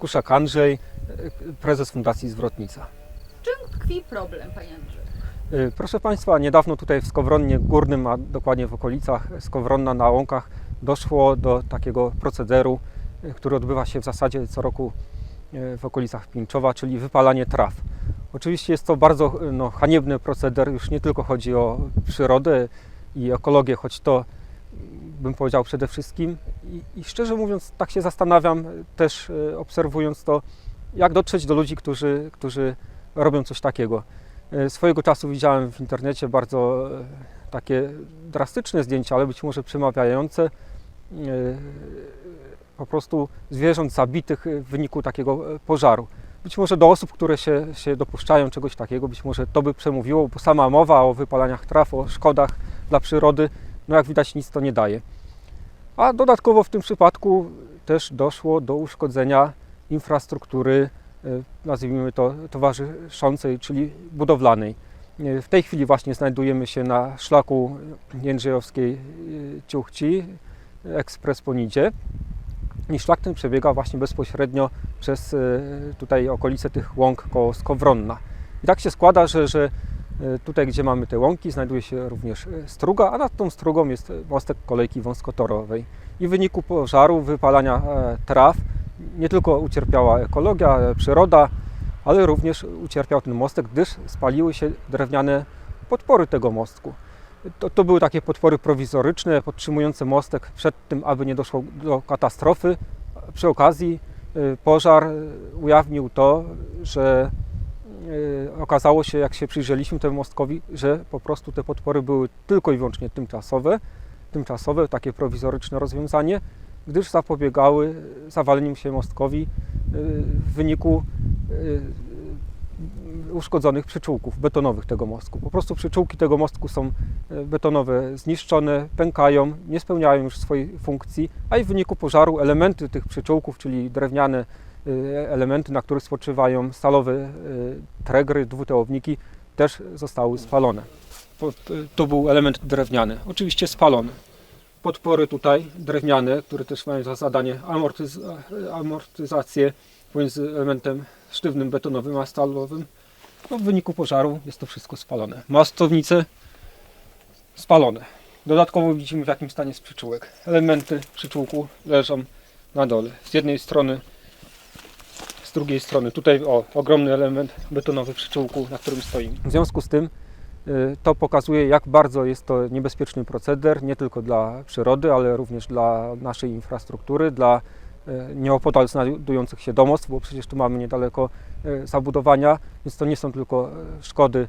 Kuszak Andrzej, prezes Fundacji Zwrotnica. Czym tkwi problem, panie Andrzeju? Y, Proszę Państwa, niedawno tutaj w Skowronie Górnym, a dokładnie w okolicach Skowronna na Łąkach doszło do takiego procederu, y, który odbywa się w zasadzie co roku y, w okolicach Pińczowa, czyli wypalanie traw. Oczywiście jest to bardzo no, haniebny proceder, już nie tylko chodzi o przyrodę i ekologię, choć to bym powiedział przede wszystkim. I, I szczerze mówiąc, tak się zastanawiam, y, też y, obserwując to, jak dotrzeć do ludzi, którzy, którzy robią coś takiego. E, Swojego czasu widziałem w internecie bardzo e, takie drastyczne zdjęcia, ale być może przemawiające e, po prostu zwierząt zabitych w wyniku takiego e, pożaru. Być może do osób, które się, się dopuszczają czegoś takiego, być może to by przemówiło, bo sama mowa o wypalaniach traw, o szkodach dla przyrody, no jak widać nic to nie daje. A dodatkowo w tym przypadku też doszło do uszkodzenia infrastruktury e, nazwijmy to towarzyszącej, czyli budowlanej. E, W tej chwili właśnie znajdujemy się na szlaku Jędrzejowskiej e, Ciuchci, ekspres po Nidzie. I szlak ten przebiega właśnie bezpośrednio przez tutaj okolice tych łąk koło Skowronna. I tak się składa, że, że tutaj, gdzie mamy te łąki, znajduje się również e, struga, a nad tą strugą jest mostek kolejki wąskotorowej. I w wyniku pożaru, wypalania e, traw, nie tylko ucierpiała ekologia, e, przyroda, ale również ucierpiał ten mostek, gdyż spaliły się drewniane podpory tego mostku. To, to były takie podpory prowizoryczne, podtrzymujące mostek przed tym, aby nie doszło do katastrofy. Przy okazji pożar ujawnił to, że okazało się, jak się przyjrzeliśmy temu mostkowi, że po prostu te podpory były tylko i wyłącznie tymczasowe, tymczasowe, takie prowizoryczne rozwiązanie, gdyż zapobiegały zawaleniu się mostkowi y, w wyniku y, uszkodzonych przyczółków betonowych tego mostku. Po prostu przyczółki tego mostku są betonowe zniszczone, pękają, nie spełniają już swojej funkcji, a i w wyniku pożaru elementy tych przyczółków, czyli drewniane elementy, na których spoczywają stalowe y, tregry, dwutełowniki, też zostały spalone. Y, To był element drewniany, oczywiście spalony podpory tutaj drewniane, które też mają za zadanie amortyz amortyzację pomiędzy elementem sztywnym betonowym a stalowym. No, w wyniku pożaru jest to wszystko spalone. Mastownice spalone. Dodatkowo widzimy w jakim stanie jest przyczółek. Elementy przyczółku leżą na dole. Z jednej strony, z drugiej strony. Tutaj o, ogromny element betonowy przyczółku, na którym stoimy. W związku z tym Y, To pokazuje, jak bardzo jest to niebezpieczny proceder, nie tylko dla przyrody, ale również dla naszej infrastruktury, dla y, nieopodal znajdujących się domostw, bo przecież tu mamy niedaleko y, zabudowania, więc to nie są tylko szkody,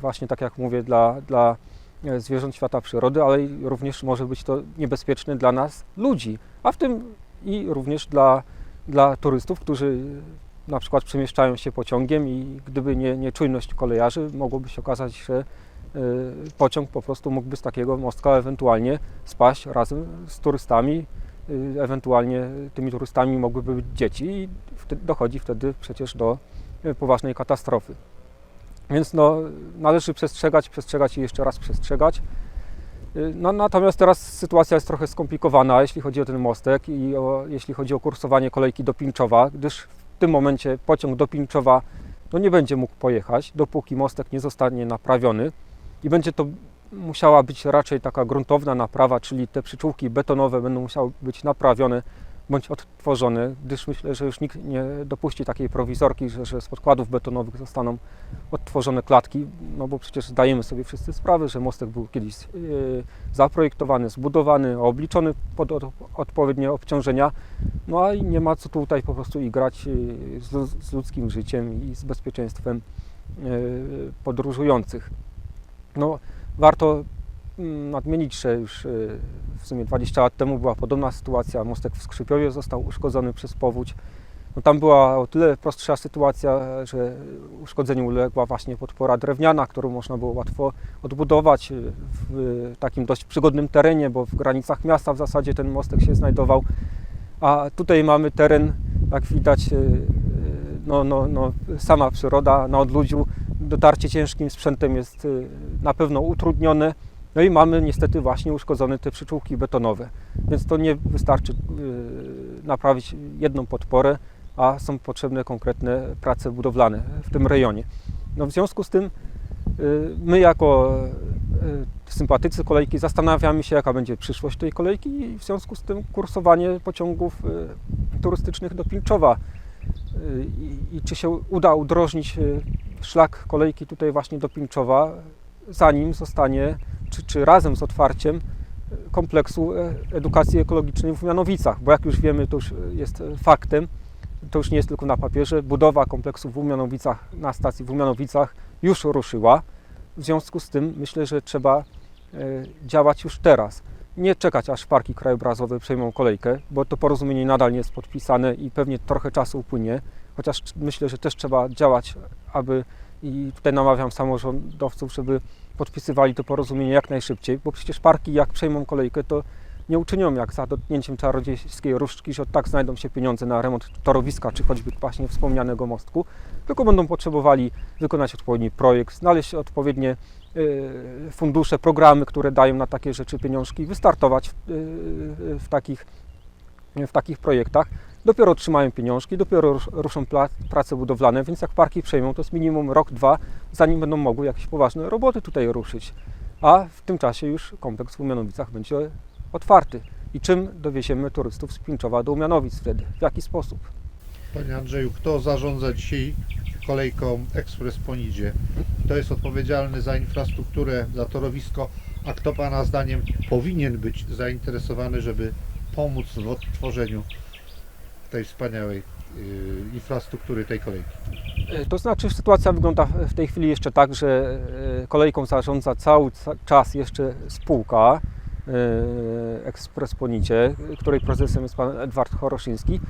właśnie tak jak mówię, dla, dla zwierząt świata przyrody, ale również może być to niebezpieczne dla nas, ludzi, a w tym i również dla, dla turystów, którzy na przykład przemieszczają się pociągiem i gdyby nie, nie czujność kolejarzy, mogłoby się okazać, że y, pociąg po prostu mógłby z takiego mostka ewentualnie spaść razem z turystami, y, ewentualnie tymi turystami mogłyby być dzieci i dochodzi wtedy przecież do y, poważnej katastrofy. Więc no, należy przestrzegać, przestrzegać i jeszcze raz przestrzegać. Y, No, natomiast teraz sytuacja jest trochę skomplikowana, jeśli chodzi o ten mostek i o, jeśli chodzi o kursowanie kolejki do Pińczowa, gdyż w tym momencie pociąg do Pińczowa no, nie będzie mógł pojechać, dopóki mostek nie zostanie naprawiony. I będzie to musiała być raczej taka gruntowna naprawa, czyli te przyczółki betonowe będą musiały być naprawione bądź odtworzone, gdyż myślę, że już nikt nie dopuści takiej prowizorki, że, że z podkładów betonowych zostaną odtworzone klatki, no bo przecież zdajemy sobie wszyscy sprawę, że mostek był kiedyś yy, zaprojektowany, zbudowany, obliczony pod od, odpowiednie obciążenia, no a nie ma co tutaj po prostu igrać yy, z, z ludzkim życiem i z bezpieczeństwem yy, podróżujących. No, warto nadmienić, że już yy, w sumie 20 lat temu była podobna sytuacja. Mostek w Skrzypiowie został uszkodzony przez powódź. No, tam była o tyle prostsza sytuacja, że uszkodzeniu uległa właśnie podpora drewniana, którą można było łatwo odbudować yy, w takim dość przygodnym terenie, bo w granicach miasta w zasadzie ten mostek się znajdował. A tutaj mamy teren, jak widać, yy, no, no, no, sama przyroda na odludziu. Dotarcie ciężkim sprzętem jest na pewno utrudnione. No i mamy niestety właśnie uszkodzone te przyczółki betonowe, więc to nie wystarczy yy, naprawić jedną podporę, a są potrzebne konkretne prace budowlane w tym rejonie. No w związku z tym y, my jako y, sympatycy kolejki zastanawiamy się, jaka będzie przyszłość tej kolejki i w związku z tym kursowanie pociągów turystycznych do Pińczowa y, i, i czy się uda udrożnić szlak kolejki tutaj właśnie do Pińczowa, zanim zostanie, czy, czy razem z otwarciem y, kompleksu e, edukacji ekologicznej w Umianowicach, bo jak już wiemy, to już jest e, faktem, to już nie jest tylko na papierze, budowa kompleksu w Umianowicach, na stacji w Umianowicach już ruszyła. W związku z tym myślę, że trzeba e, działać już teraz. Nie czekać, aż parki krajobrazowe przejmą kolejkę, bo to porozumienie nadal nie jest podpisane i pewnie trochę czasu upłynie. Chociaż myślę, że też trzeba działać, aby i tutaj namawiam samorządowców, żeby podpisywali to porozumienie jak najszybciej, bo przecież parki jak przejmą kolejkę, to nie uczynią jak za dotknięciem czarodziejskiej różdżki, że tak znajdą się pieniądze na remont torowiska, czy choćby właśnie wspomnianego mostku, tylko będą potrzebowali wykonać odpowiedni projekt, znaleźć odpowiednie e, fundusze, programy, które dają na takie rzeczy pieniążki, wystartować w, e, w, takich, w takich projektach. Dopiero otrzymają pieniążki, dopiero rusz- ruszą prace budowlane, więc jak parki przejmą, to jest minimum rok, dwa, zanim będą mogły jakieś poważne roboty tutaj ruszyć. A w tym czasie już kompleks w Umianowicach będzie otwarty. I czym dowieziemy turystów z Pińczowa do Umianowic wtedy? W jaki sposób? Panie Andrzeju, kto zarządza dzisiaj kolejką Ekspres Ponidzie? Kto jest odpowiedzialny za infrastrukturę, za torowisko, a kto Pana zdaniem powinien być zainteresowany, żeby pomóc w odtworzeniu tej wspaniałej y, infrastruktury tej kolejki? E, To znaczy sytuacja wygląda w tej chwili jeszcze tak, że e, kolejką zarządza cały ca- czas jeszcze spółka e, Ekspres Ponicie, której prezesem jest pan Edward Choroszyński.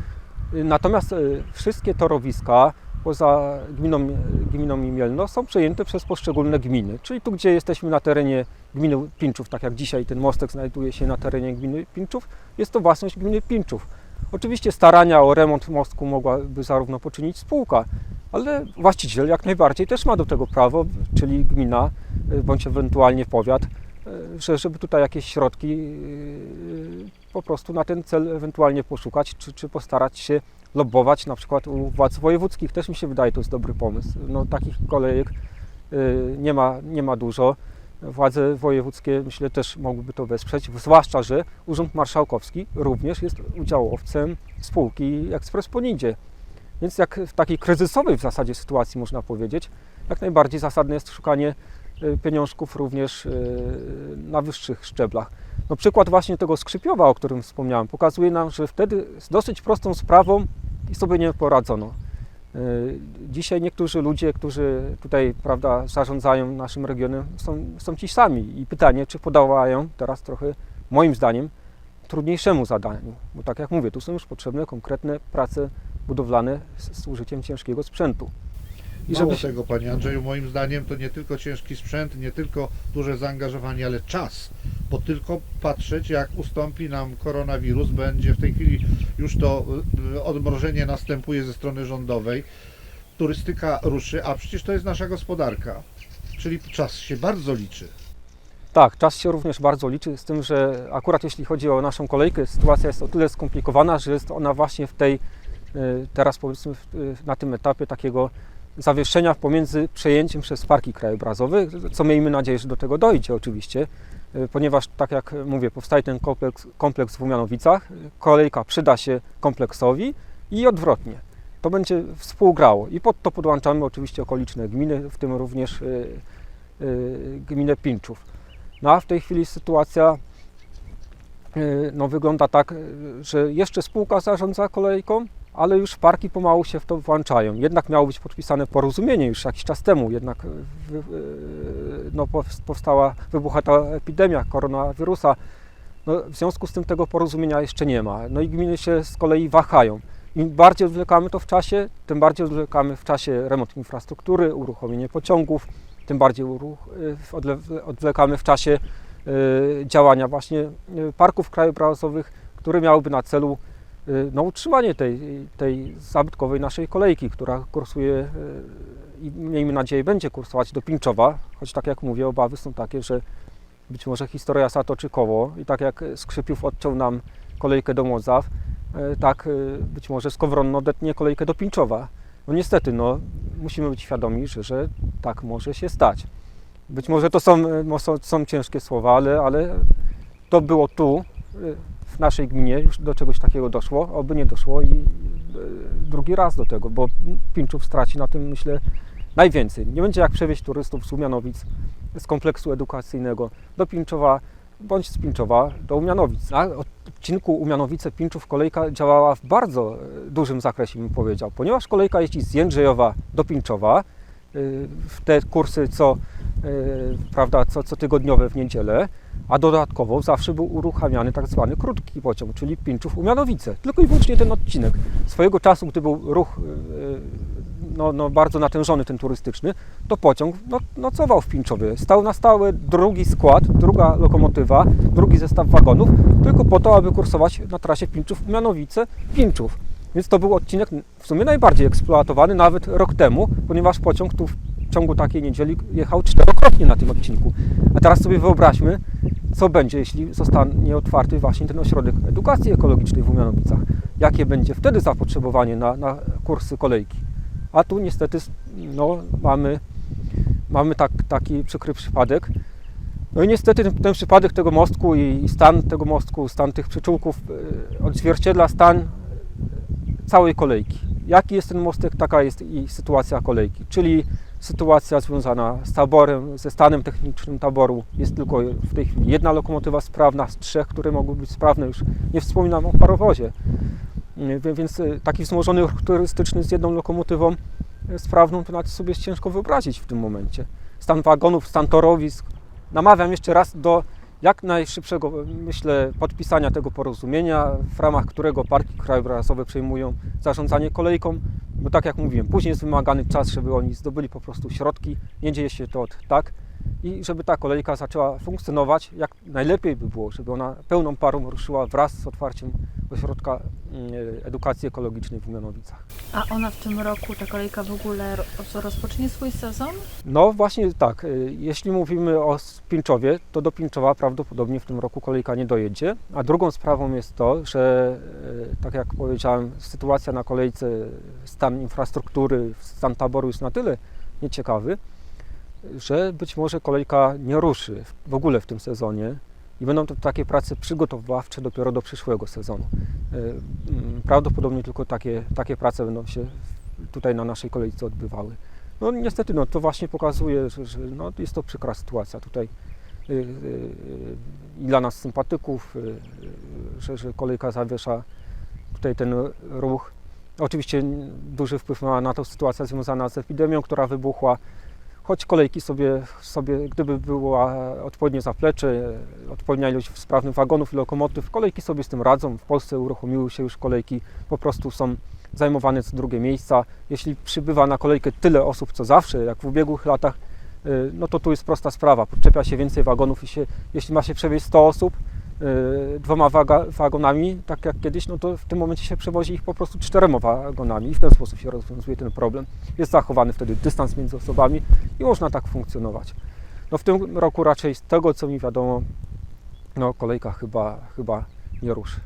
Natomiast wszystkie torowiska poza gminą, gminą Imielno są przejęte przez poszczególne gminy. Czyli tu, gdzie jesteśmy na terenie gminy Pinczów, tak jak dzisiaj ten mostek znajduje się na terenie gminy Pinczów, jest to własność gminy Pinczów. Oczywiście starania o remont mostku mogłaby zarówno poczynić spółka, ale właściciel jak najbardziej też ma do tego prawo, czyli gmina y, bądź ewentualnie powiat, y, że, żeby tutaj jakieś środki y, po prostu na ten cel ewentualnie poszukać, czy, czy postarać się lobbować na przykład u władz wojewódzkich. Też mi się wydaje, to jest dobry pomysł. No, takich kolejek nie ma, nie ma dużo. Władze wojewódzkie myślę też mogłyby to wesprzeć, zwłaszcza, że Urząd Marszałkowski również jest udziałowcem spółki Ekspres Ponidzie. Więc jak w takiej kryzysowej w zasadzie sytuacji można powiedzieć, jak najbardziej zasadne jest szukanie y, pieniążków również y, na wyższych szczeblach. No przykład właśnie tego Skrzypiowa, o którym wspomniałem, pokazuje nam, że wtedy z dosyć prostą sprawą i sobie nie poradzono. Y, Dzisiaj niektórzy ludzie, którzy tutaj prawda, zarządzają naszym regionem, są, są ci sami i pytanie, czy podawają teraz trochę, moim zdaniem, trudniejszemu zadaniu. Bo tak jak mówię, tu są już potrzebne konkretne prace budowlane z, z użyciem ciężkiego sprzętu. I Mało żeby się, tego, Panie Andrzeju, moim zdaniem to nie tylko ciężki sprzęt, nie tylko duże zaangażowanie, ale czas, bo tylko patrzeć jak ustąpi nam koronawirus, będzie w tej chwili już to y, odmrożenie następuje ze strony rządowej, turystyka ruszy, a przecież to jest nasza gospodarka, czyli czas się bardzo liczy. tak, czas się również bardzo liczy, z tym, że akurat jeśli chodzi o naszą kolejkę, sytuacja jest o tyle skomplikowana, że jest ona właśnie w tej, y, teraz powiedzmy y, na tym etapie takiego zawieszenia pomiędzy przejęciem przez parki krajobrazowe, co miejmy nadzieję, że do tego dojdzie oczywiście, y, ponieważ tak jak mówię, powstaje ten kompleks, kompleks w Umianowicach, kolejka przyda się kompleksowi i odwrotnie. To będzie współgrało i pod to podłączamy oczywiście okoliczne gminy, w tym również y, y, gminę Pinczów. No a w tej chwili sytuacja no, wygląda tak, że jeszcze spółka zarządza kolejką, ale już parki pomału się w to włączają. Jednak miało być podpisane porozumienie już jakiś czas temu, jednak wy- y, no, pow- powstała, wybucha ta epidemia koronawirusa. No, w związku z tym tego porozumienia jeszcze nie ma. No i gminy się z kolei wahają. Im bardziej odwlekamy to w czasie, tym bardziej odwlekamy w czasie remont infrastruktury, uruchomienie pociągów, tym bardziej odle- odwlekamy w czasie działania właśnie parków krajobrazowych, które miałyby na celu no, utrzymanie tej, tej zabytkowej naszej kolejki, która kursuje y, i miejmy nadzieję będzie kursować do Pińczowa, choć tak jak mówię, obawy są takie, że być może historia zatoczy koło i tak jak Skrzypiów odciął nam kolejkę do Modzaw, e, tak być może Skowronno odetnie kolejkę do Pińczowa. No niestety, no, musimy być świadomi, że, że tak może się stać. Być może to są, są, są ciężkie słowa, ale, ale to było tu, w naszej gminie, już do czegoś takiego doszło, oby nie doszło i e, drugi raz do tego, bo Pińczów straci na tym, myślę, najwięcej. Nie będzie jak przewieźć turystów z Umianowic, z kompleksu edukacyjnego do Pińczowa, bądź z Pińczowa do Umianowic. Na odcinku Umianowice-Pińczów kolejka działała w bardzo e, dużym zakresie, bym powiedział, ponieważ kolejka jeździ z Jędrzejowa do Pińczowa, w te kursy co, y, prawda, co, co tygodniowe w niedzielę, a dodatkowo zawsze był uruchamiany tak zwany krótki pociąg, czyli Pińczów-Umianowice. Tylko i wyłącznie ten odcinek. Swojego czasu, gdy był ruch y, no, no, bardzo natężony, ten turystyczny, to pociąg no, nocował w Pińczowie. Stał na stałe drugi skład, druga lokomotywa, drugi zestaw wagonów, tylko po to, aby kursować na trasie Pińczów-Mianowice-Pińczów. Więc to był odcinek w sumie najbardziej eksploatowany nawet rok temu, ponieważ pociąg tu w ciągu takiej niedzieli jechał czterokrotnie na tym odcinku. A teraz sobie wyobraźmy, co będzie, jeśli zostanie otwarty właśnie ten ośrodek edukacji ekologicznej w Umianowicach. Jakie będzie wtedy zapotrzebowanie na, na kursy kolejki. A tu niestety no, mamy, mamy tak, taki przykry przypadek. No i niestety ten, ten przypadek tego mostku i stan tego mostku, stan tych przyczółków y, odzwierciedla stan całej kolejki. Jaki jest ten mostek, taka jest i sytuacja kolejki, czyli sytuacja związana z taborem, ze stanem technicznym taboru. Jest tylko w tej chwili jedna lokomotywa sprawna z trzech, które mogły być sprawne, już nie wspominam o parowozie. Wie- Więc y, taki wzmożony ruch turystyczny z jedną lokomotywą y, sprawną, to nawet sobie jest ciężko wyobrazić w tym momencie. Stan wagonów, stan torowisk. Namawiam jeszcze raz do jak najszybszego, myślę, podpisania tego porozumienia, w ramach którego parki krajobrazowe przejmują zarządzanie kolejką, bo tak jak mówiłem, później jest wymagany czas, żeby oni zdobyli po prostu środki, nie dzieje się to od tak. I żeby ta kolejka zaczęła funkcjonować, jak najlepiej by było, żeby ona pełną parą ruszyła wraz z otwarciem ośrodka mm, edukacji ekologicznej w Mianowicach. A ona w tym roku, ta kolejka w ogóle ro- rozpocznie swój sezon? No właśnie tak, y, jeśli mówimy o Pińczowie, to do Pińczowa prawdopodobnie w tym roku kolejka nie dojedzie, a drugą sprawą jest to, że y, tak jak powiedziałem, sytuacja na kolejce, stan infrastruktury, stan taboru jest na tyle nieciekawy, że być może kolejka nie ruszy w ogóle w tym sezonie i będą to takie prace przygotowawcze dopiero do przyszłego sezonu. Y, mm, Prawdopodobnie tylko takie, takie prace będą się tutaj na naszej kolejce odbywały. No niestety, no, to właśnie pokazuje, że, że no, jest to przykra sytuacja tutaj y, y, i dla nas sympatyków, że, że kolejka zawiesza tutaj ten ruch. Oczywiście duży wpływ ma na to sytuacja związana z epidemią, która wybuchła. Choć kolejki sobie, sobie gdyby była odpowiednie zaplecze, odpowiednia ilość sprawnych wagonów i lokomotyw, kolejki sobie z tym radzą. W Polsce uruchomiły się już kolejki, po prostu są zajmowane co drugie miejsca. Jeśli przybywa na kolejkę tyle osób co zawsze, jak w ubiegłych latach, y, no to tu jest prosta sprawa. Podczepia się więcej wagonów i się, jeśli ma się przewieźć 100 osób dwoma waga, wagonami, tak jak kiedyś, no to w tym momencie się przewozi ich po prostu czterema wagonami i w ten sposób się rozwiązuje ten problem. Jest zachowany wtedy dystans między osobami i można tak funkcjonować. No w tym roku raczej z tego co mi wiadomo, no kolejka chyba, chyba nie ruszy.